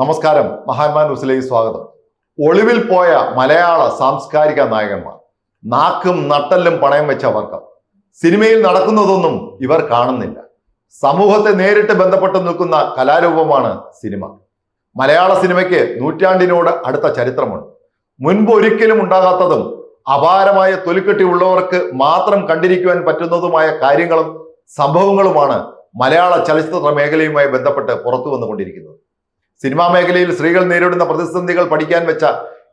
നമസ്കാരം. മഹാത്മാ ന്യൂസിലേക്ക് സ്വാഗതം. ഒളിവിൽ പോയ മലയാള സാംസ്കാരിക നായകന്മാർ നാക്കും നട്ടല്ലും പണയം വെച്ച വർഗം. സിനിമയിൽ നടക്കുന്നതൊന്നും ഇവർ കാണുന്നില്ല. സമൂഹത്തെ നേരിട്ട് ബന്ധപ്പെട്ട് നിൽക്കുന്ന കലാരൂപമാണ് സിനിമ. മലയാള സിനിമയ്ക്ക് നൂറ്റാണ്ടിനോട് അടുത്ത ചരിത്രമുണ്ട്. മുൻപ് ഒരിക്കലും ഉണ്ടാകാത്തതും അപാരമായ തൊലിക്കെട്ടി ഉള്ളവർക്ക് മാത്രം കണ്ടിരിക്കുവാൻ പറ്റുന്നതുമായ കാര്യങ്ങളും സംഭവങ്ങളുമാണ് മലയാള ചലച്ചിത്ര മേഖലയുമായി ബന്ധപ്പെട്ട് പുറത്തു വന്നുകൊണ്ടിരിക്കുന്നത്. സിനിമാ മേഖലയിൽ സ്ത്രീകൾ നേരിടുന്ന പ്രതിസന്ധികൾ പഠിക്കാൻ വെച്ച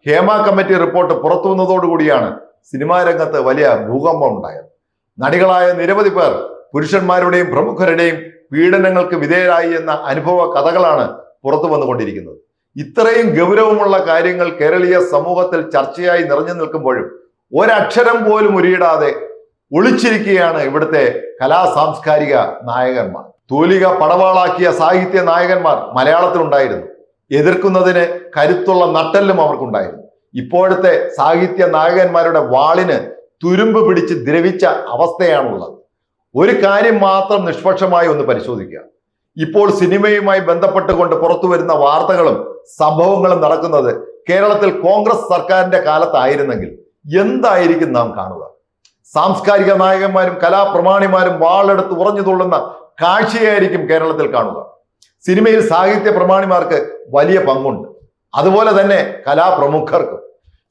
ഹേമ കമ്മിറ്റി റിപ്പോർട്ട് പുറത്തു വന്നതോടുകൂടിയാണ് സിനിമാ രംഗത്ത് വലിയ ഭൂകമ്പം ഉണ്ടായത്. നടികളായ നിരവധി പേർ പുരുഷന്മാരുടെയും പ്രമുഖരുടെയും പീഡനങ്ങൾക്ക് വിധേയരായി എന്ന അനുഭവ കഥകളാണ് പുറത്തു വന്നുകൊണ്ടിരിക്കുന്നത്. ഇത്രയും ഗൗരവമുള്ള കാര്യങ്ങൾ കേരളീയ സമൂഹത്തിൽ ചർച്ചയായി നിറഞ്ഞു നിൽക്കുമ്പോഴും ഒരക്ഷരം പോലും ഉരിയിടാതെ ഒളിച്ചിരിക്കുകയാണ് ഇവിടുത്തെ കലാ സാംസ്കാരിക നായകന്മാർ. തൂലിക പടവാളാക്കിയ സാഹിത്യ നായകന്മാർ മലയാളത്തിലുണ്ടായിരുന്നു. എതിർക്കുന്നതിന് കരുത്തുള്ള നട്ടെല്ലും അവർക്കുണ്ടായിരുന്നു. ഇപ്പോഴത്തെ സാഹിത്യ നായകന്മാരുടെ വാളിന് തുരുമ്പ് പിടിച്ച് ദ്രവിച്ച അവസ്ഥയാണുള്ളത്. ഒരു കാര്യം മാത്രം നിഷ്പക്ഷമായി ഒന്ന് പരിശോധിക്കുക. ഇപ്പോൾ സിനിമയുമായി ബന്ധപ്പെട്ടുകൊണ്ട് പുറത്തു വരുന്ന വാർത്തകളും സംഭവങ്ങളും നടക്കുന്നത് കേരളത്തിൽ കോൺഗ്രസ് സർക്കാരിന്റെ കാലത്തായിരുന്നെങ്കിൽ എന്തായിരിക്കും നാം കാണുക? സാംസ്കാരിക നായകന്മാരും കലാപ്രമാണിമാരും വാളെടുത്ത് ഉറഞ്ഞു തുള്ളുന്ന കാഴ്ചയായിരിക്കും കേരളത്തിൽ കാണുക. സിനിമയിൽ സാഹിത്യ പ്രമാണിമാർക്ക് വലിയ പങ്കുണ്ട്. അതുപോലെ തന്നെ കലാപ്രമുഖർക്കും.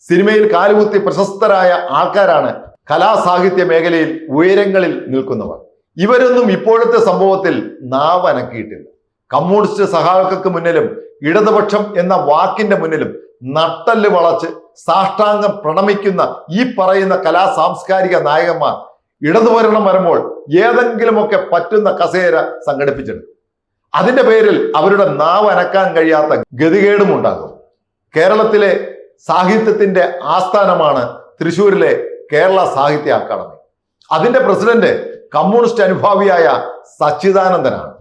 സിനിമയിൽ കാലുകുത്തി പ്രശസ്തരായ ആൾക്കാരാണ് കലാസാഹിത്യ മേഖലയിൽ ഉയരങ്ങളിൽ നിൽക്കുന്നവർ. ഇവരൊന്നും ഇപ്പോഴത്തെ സംഭവത്തിൽ നാവനക്കിയിട്ടില്ല. കമ്മ്യൂണിസ്റ്റ് സഹാക്കൾക്ക് മുന്നിലും ഇടതുപക്ഷം എന്ന വാക്കിന്റെ മുന്നിലും നട്ടൽ വളച്ച് സാഷ്ടാംഗം പ്രണമിക്കുന്ന ഈ പറയുന്ന കലാ സാംസ്കാരിക നായകന്മാർ ഇടതുഭരണം വരുമ്പോൾ ഏതെങ്കിലുമൊക്കെ പറ്റുന്ന കസേര സംഘടിപ്പിച്ചെടുക്കും അതിന്റെ പേരിൽ അവരുടെ നാവ് അനക്കാൻ കഴിയാത്ത ഗതികേടും ഉണ്ടാകും. കേരളത്തിലെ സാഹിത്യത്തിന്റെ ആസ്ഥാനമാണ് തൃശൂരിലെ കേരള സാഹിത്യ അക്കാദമി. അതിന്റെ പ്രസിഡന്റ് കമ്മ്യൂണിസ്റ്റ് അനുഭാവിയായ സച്ചിദാനന്ദനാണ്.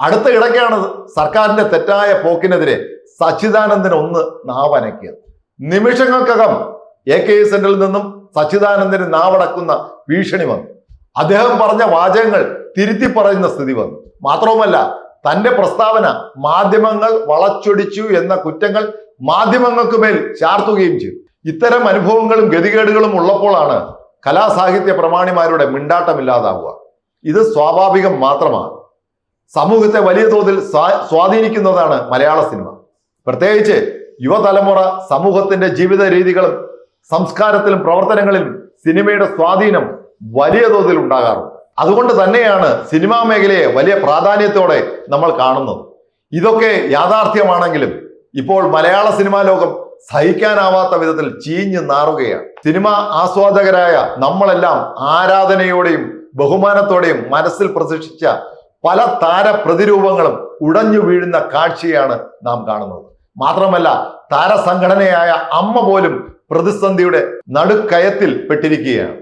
അടുത്ത ഇടയ്ക്കാണ് സർക്കാരിന്റെ തെറ്റായ പോക്കിനെതിരെ സച്ചിദാനന്ദൻ ഒന്ന് നാവനക്കിയത്. നിമിഷങ്ങൾക്കകം എ കെ സെന്ററിൽ നിന്നും സച്ചിദാനന്ദന് നാവടക്കുന്ന ഭീഷണി വന്നു. അദ്ദേഹം പറഞ്ഞ വാചകങ്ങൾ തിരുത്തി പറയുന്ന സ്ഥിതി വന്നു. മാത്രവുമല്ല തന്റെ പ്രസ്താവന മാധ്യമങ്ങൾ വളച്ചൊടിച്ചു എന്ന കുറ്റങ്ങൾ മാധ്യമങ്ങൾക്ക് മേൽ ചാർത്തുകയും ചെയ്തു. ഇത്തരം അനുഭവങ്ങളും ഗതികേടുകളും ഉള്ളപ്പോഴാണ് കലാസാഹിത്യ പ്രമാണിമാരുടെ മിണ്ടാട്ടമില്ലാതാവുക ഇത് സ്വാഭാവികം മാത്രമാണ്. സമൂഹത്തെ വലിയ തോതിൽ സ്വാ- സ്വാധീനിക്കുന്നതാണ് മലയാള സിനിമ. പ്രത്യേകിച്ച് യുവതലമുറ സമൂഹത്തിന്റെ ജീവിത രീതികളും സംസ്കാരത്തിലും പ്രവർത്തനങ്ങളിലും സിനിമയുടെ സ്വാധീനം വലിയ തോതിൽ ഉണ്ടാകാറുണ്ട്. അതുകൊണ്ട് തന്നെയാണ് സിനിമാ മേഖലയെ വലിയ പ്രാധാന്യത്തോടെ നമ്മൾ കാണുന്നത്. ഇതൊക്കെ യാഥാർത്ഥ്യമാണെങ്കിലും ഇപ്പോൾ മലയാള സിനിമാ ലോകം സഹിക്കാനാവാത്ത വിധത്തിൽ ചീഞ്ഞു നാറുകയാണ്. സിനിമ ആസ്വാദകരായ നമ്മളെല്ലാം ആരാധനയോടെയും ബഹുമാനത്തോടെയും മനസ്സിൽ പ്രതീക്ഷിച്ച പല താര പ്രതിരൂപങ്ങളും ഉടഞ്ഞു വീഴുന്ന കാഴ്ചയാണ് നാം കാണുന്നത്. മാത്രമല്ല താരസംഘടനയായ അമ്മ പോലും പ്രതിസന്ധിയുടെ നടുക്കയത്തിൽ പെട്ടിരിക്കുകയാണ്.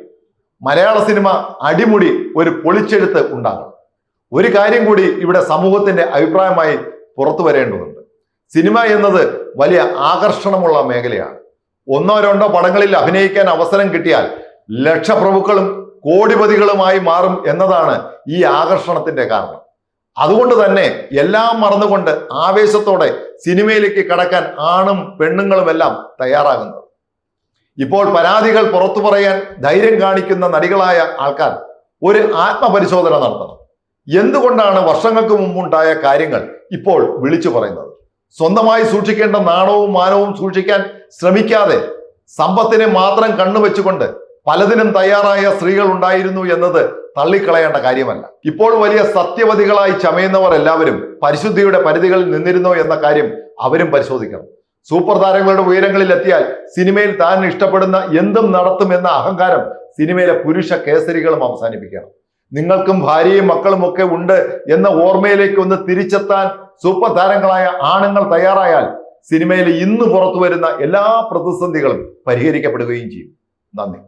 മലയാള സിനിമ അടിമുടി ഒരു പൊളിച്ചെഴുത്ത് ഉണ്ടാകും ഒരു കാര്യം കൂടി ഇവിടെ സമൂഹത്തിന്റെ അഭിപ്രായമായി പുറത്തു വരേണ്ടതുണ്ട്. സിനിമ എന്നത് വലിയ ആകർഷണമുള്ള മേഖലയാണ്. ഒന്നോ രണ്ടോ പടങ്ങളിൽ അഭിനയിക്കാൻ അവസരം കിട്ടിയാൽ ലക്ഷപ്രഭുക്കളും കോടിപതികളുമായി മാറും എന്നതാണ് ഈ ആകർഷണത്തിന്റെ കാരണം. അതുകൊണ്ട് തന്നെ എല്ലാം മറന്നുകൊണ്ട് ആവേശത്തോടെ സിനിമയിലേക്ക് കടക്കാൻ ആണും പെണ്ണുങ്ങളുമെല്ലാം തയ്യാറാകുന്നത്. ഇപ്പോൾ പരാതികൾ പുറത്തു പറയാൻ ധൈര്യം കാണിക്കുന്ന നടികളായ ആൾക്കാർ ഒരു ആത്മപരിശോധന നടത്തണം. എന്തുകൊണ്ടാണ് വർഷങ്ങൾക്ക് മുമ്പുണ്ടായ കാര്യങ്ങൾ ഇപ്പോൾ വിളിച്ചു പറയുന്നത്? സ്വന്തമായി സൂക്ഷിക്കേണ്ട നാണവും മാനവും സൂക്ഷിക്കാൻ ശ്രമിക്കാതെ സമ്പത്തിനെ മാത്രം കണ്ണുവെച്ചുകൊണ്ട് പലതിനും തയ്യാറായ സ്ത്രീകൾ ഉണ്ടായിരുന്നു എന്നത് തള്ളിക്കളയേണ്ട കാര്യമല്ല. ഇപ്പോൾ വലിയ സത്യവതികളായി ചമയുന്നവർ എല്ലാവരും പരിശുദ്ധിയുടെ പരിധികളിൽ നിന്നിരുന്നോ എന്ന കാര്യം അവരും പരിശോധിക്കണം. സൂപ്പർ താരങ്ങളുടെ ഉയരങ്ങളിൽ എത്തിയാൽ സിനിമയിൽ താൻ ഇഷ്ടപ്പെടുന്ന എന്തും നടത്തും എന്ന അഹങ്കാരം സിനിമയിലെ പുരുഷ കേസരികളും അവസാനിപ്പിക്കണം. നിങ്ങൾക്കും ഭാര്യയും മക്കളും ഒക്കെ ഉണ്ട് എന്ന ഓർമ്മയിലേക്ക് ഒന്ന് തിരിച്ചെത്താൻ സൂപ്പർ താരങ്ങളായ ആണുങ്ങൾ തയ്യാറായാൽ സിനിമയിൽ ഇന്ന് പുറത്തു വരുന്ന എല്ലാ പ്രതിസന്ധികളും പരിഹരിക്കപ്പെടുകയും ചെയ്യും. നന്ദി.